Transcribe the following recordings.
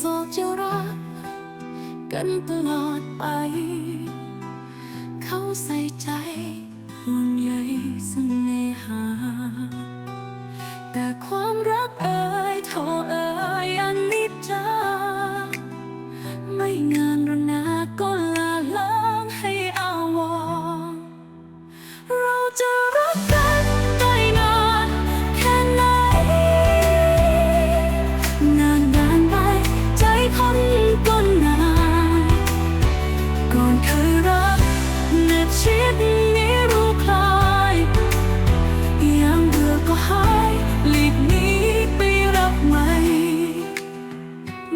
โศกจะรัก กันตลอดไป เขาใส่ใจห่วงใยเสน่หา ชิดนี้รู้คลายยังเบื่อก็หายหลีกนี้ไปรักใหม่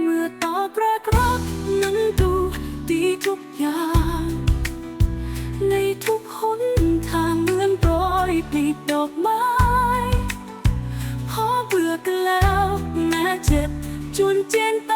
เมื่อตอบรักรักนั้นดูดีทุกอย่าง ในทุกหนทางเหมือนโปรยปลีกดอกไม้พอเบื่อกันแล้วแม้เจ็บจนเจียนตา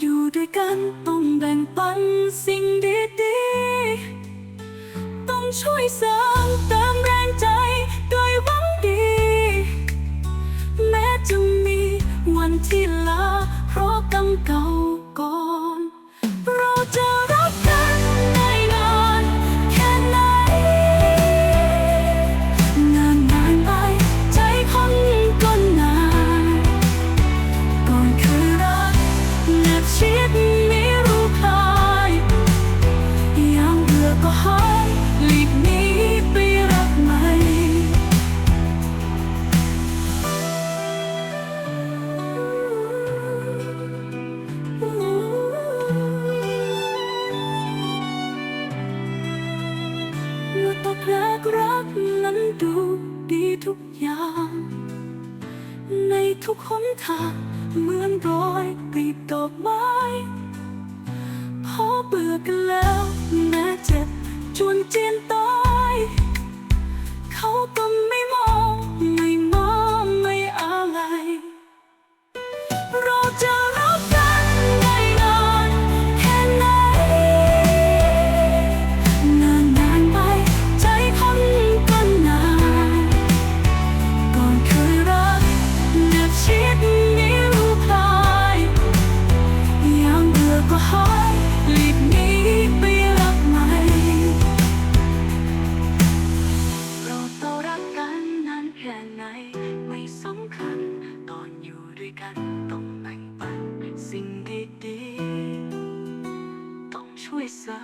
อยู่ด้วยกันต้องแบ่งปันสิ่งดีๆ ต้องช่วยเสริมเติม กรักนั้นดูดีทุกอย่าง ในทุกหนทางเหมือนรอยกลีบดอกไม้พอเบื่อกันแล้วแม้เจ็บจนเจียนต่อ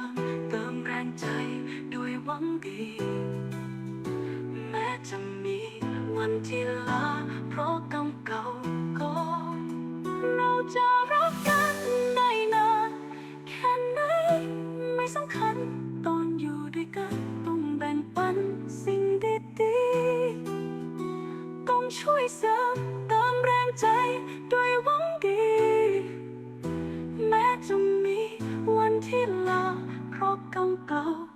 มเติมแรงใจด้วยหวังดี แม้จะมีวันที่ลาเพราะกรรมเก่าก็เราจะรักกันได้นานแค่ไหนไม่สำคัญ แ